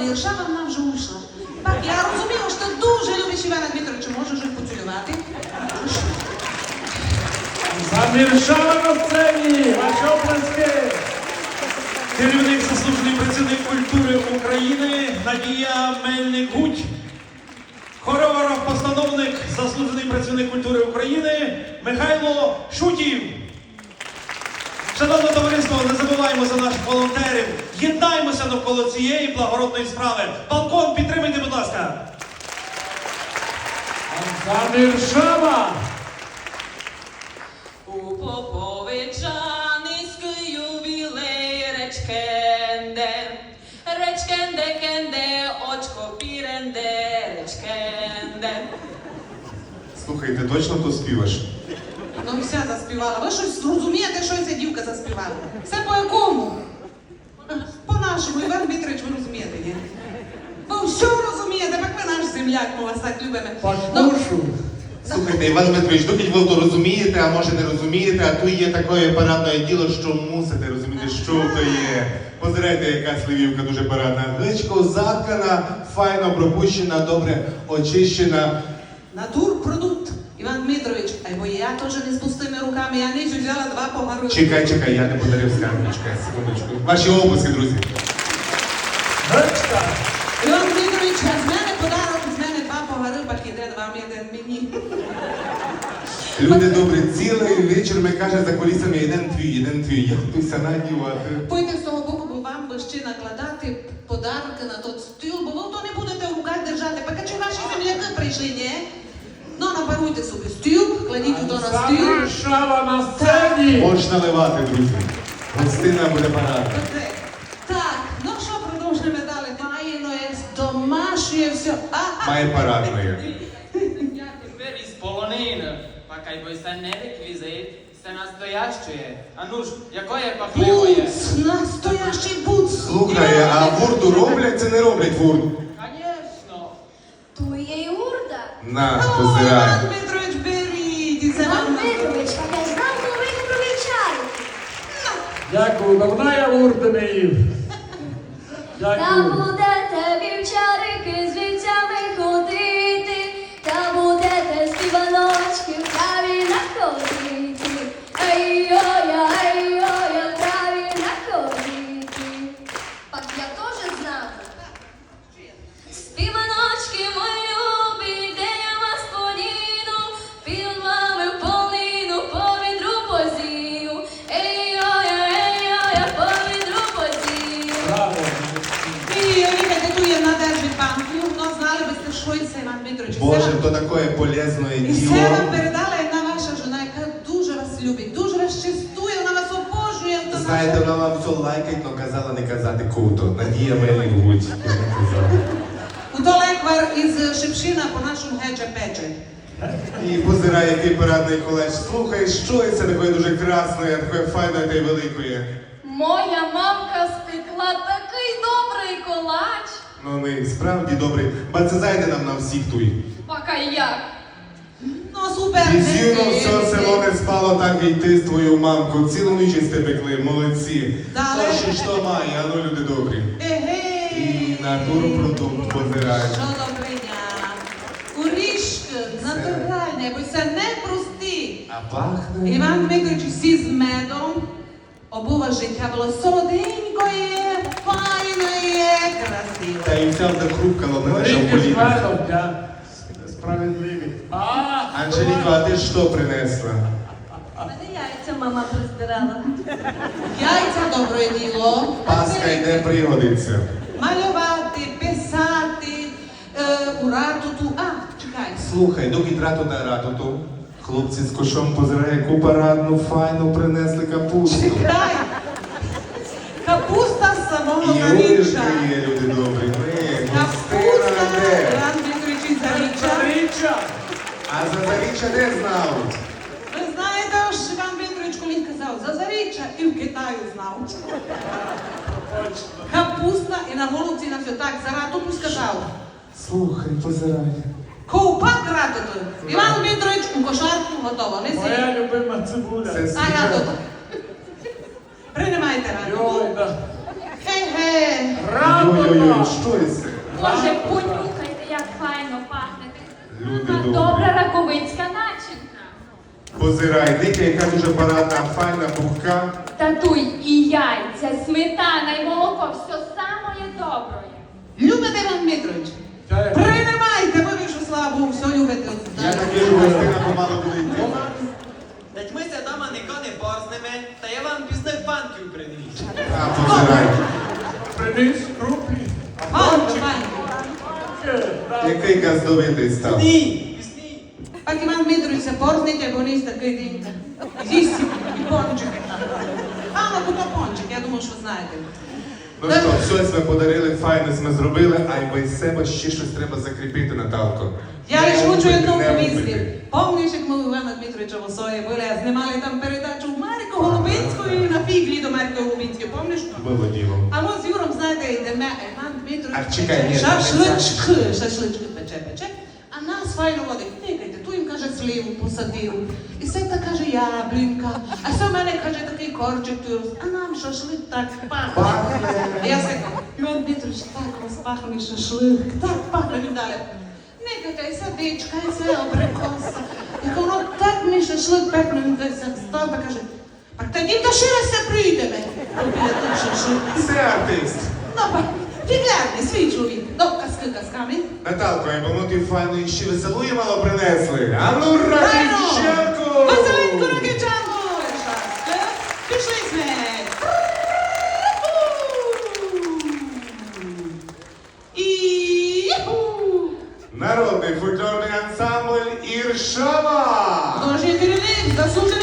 сцену фольклорний Ірша, вона вже вийшла. Так, я розумію, що дуже любиш Івана Дмитровича, можеш вже поцілювати. Заміршала на сцені! Ваші! Керівник заслужений працівник культури України Надія Мельник-Гудь. Хореограф, постановник, заслужений працівник культури України Михайло Шутів. Шановне товариство, не забуваємо за наших волонтерів. Єднаймося навколо цієї благородної справи. Балкон, підтримайте, будь ласка. Заміршава! У Поповичаницький ювілей речкенде, речкенде, кенде, очко піренде, речкенде. Слухай, ти точно то співаш? Ну вся заспівала. Ви щось розумієте, що ця дівка заспівала? Все по якому? По-нашому, Іван Дмитрович, ви розумієте, ні? Ви все розумієте, так земляк, ми вас так любимо. Ну, Слухайте, Іван Дмитрович, доки ви то розумієте, а може не розумієте, а то є таке парадне діло, що мусите розуміти, що то є. Позирайте, яка сливівка дуже парадна. Гличко заткана, файно пропущена, добре очищена. Натурпродукт. Іван Дмитрович, а бо я теж не з пустими руками, я низ взяла два погору. Чекай, чекай, я не подарив скарб, чекай, секундочку. Ваші обласки, друзі. Люди добрі, цілий вечір ми каже за колісами один твій, один твій. Я хтось надівати. Пойте з того боку, бо вам би ще накладати подарки на тот стіл, бо ви то не будете в руках держати. Поки чи ваші земляки прийшли, ні? Ну, напаруйте собі стіл, кладіть у то на стіл. Заміршава на сцені! Можна ливати, друзі. Гостина буде парадна. Так, ну що продовжуємо далі? Має, ну, є домашнє все. Має парадної. Я тепер із полонини, поки бо се не реквізит, се настоящее. А ну ж, якое пахливое? буц, настоящий буц. Слухай, а вурду роблять чи не роблять вурду? Конечно. То є й урда. На, позирай. Іван Дмитрович, беріть, і це Іван вам. Дмитрович, а я знав новину про вівчарку. Дякую, давно я урди не їв. Дякую. будете вівчарики з вівцями Дмитрович. І це Боже, вам- то таке І діло. вам передала одна ваша жона, яка дуже вас любить, дуже вас чистує, вона вас обожнює. то Знаєте, вона вам все лайкать, але казала не казати куто. Надія Мельник Гудь. У то леквар із Шипшина по-нашому гече пече. І позирай, який парадний колеж. Слухай, що це таке дуже красне, таке файне та й великое. Моя мамка спекла такий добрий колач. Ну, не справді добрий. Ба це зайде нам на всіх туй. Як. Ну, супер. Е, все село не спало, так і ти з твою мамку. Цілу ніч сте пекли, молодці. Далі. Що ж що має, а ну люди добрі. Егей. І натурпродукт позирай. Що добриня? Курішки, натуральне, бо це не прості. А пахне. Іван Дмитрович всі з медом, вас життя було солоденькое, файне, красиве. Та і вся вже хрупкала на нашому А, Анжеліко, а ти що принесла? Мене яйця мама приздирала. Яйця добре діло. Паска йде пригодиться. Малювати, писати, е, у ратуту. А, чекай. Слухай, доки трату на ратуту, хлопці з кошом позирає, яку парадну, файну принесли капусту. Чекай. Капуста з самого І люди добрі. Ми, Капуста, гостина де? Річа! А за заріччя де знав? Ви знаєте, що Іван Вікторович, коли він казав, за заріччя і в Китаї знав. Капуста і на голубці на все так, за ратуту сказав. Слухай, позирай. Ковпак ратуту. Іван Вікторович у кошарку готово. Неси. Моя любима цибуля. А я тут. Приймайте да. Хе-хе. Ой-ой-ой, що це? Боже, понюхайте, як файно пахнете. Люди Мама, добрі. Добра раковицька начинка. Позирай, дика, яка дуже парадна, файна, пухка. Татуй і яйця, сметана і молоко, все самое добре. Любите Іван Вікторович? Та- Приймайте, ви що слабо, все любите. Я так вижу, гостина помало буде йти. Дать ми ся дома ніко не порзнеме, та я вам пісних банків приніс. А, позирай. Приніс круплі. Фанки, фанки. Який газдовитий став. Ні, пісні. Так Іван Дмитрович се порзнite, бо низ такий день. Зісі і пончик. А, ну то пончик, я думаю, що знаєте. Ну що, щось ми подарили, файне ми зробили, а й без себе ще щось треба закріпити, Наталко. Я лише хочу не повісти. Помніш, як ми у Івана Дмитровича в Осої були, а знімали там передачу Фіглі до Марки Голубинської. Було діло. А ми з Юром, знаєте, йдемо, Іван Дмитрович А чекай, пече шашлички, шашлички пече, пече, а нас файно водить, тикайте, ту їм каже сливу посадив, і все так каже яблінка, а все в мене каже такий корчик, тут, а нам шашлик так пахне. А я все Іван Дмитрович, так розпаханий шашлик, так пахне, він далі. Никайте, і садичка, і все абрикоса. І воно так мені шашлик пекне, він десь став та каже, а та ні, то ще раз все прийдеме. Все артист. Ну, Піклярний, свій чоловік. Добка з казками. Наталко, я помню, ти файно ще веселує мало принесли. А ну ракетчанку! Веселеньку ракетчанку! Пішли ми! Народний фольклорний ансамбль Іршава! Художній керівник, заслужений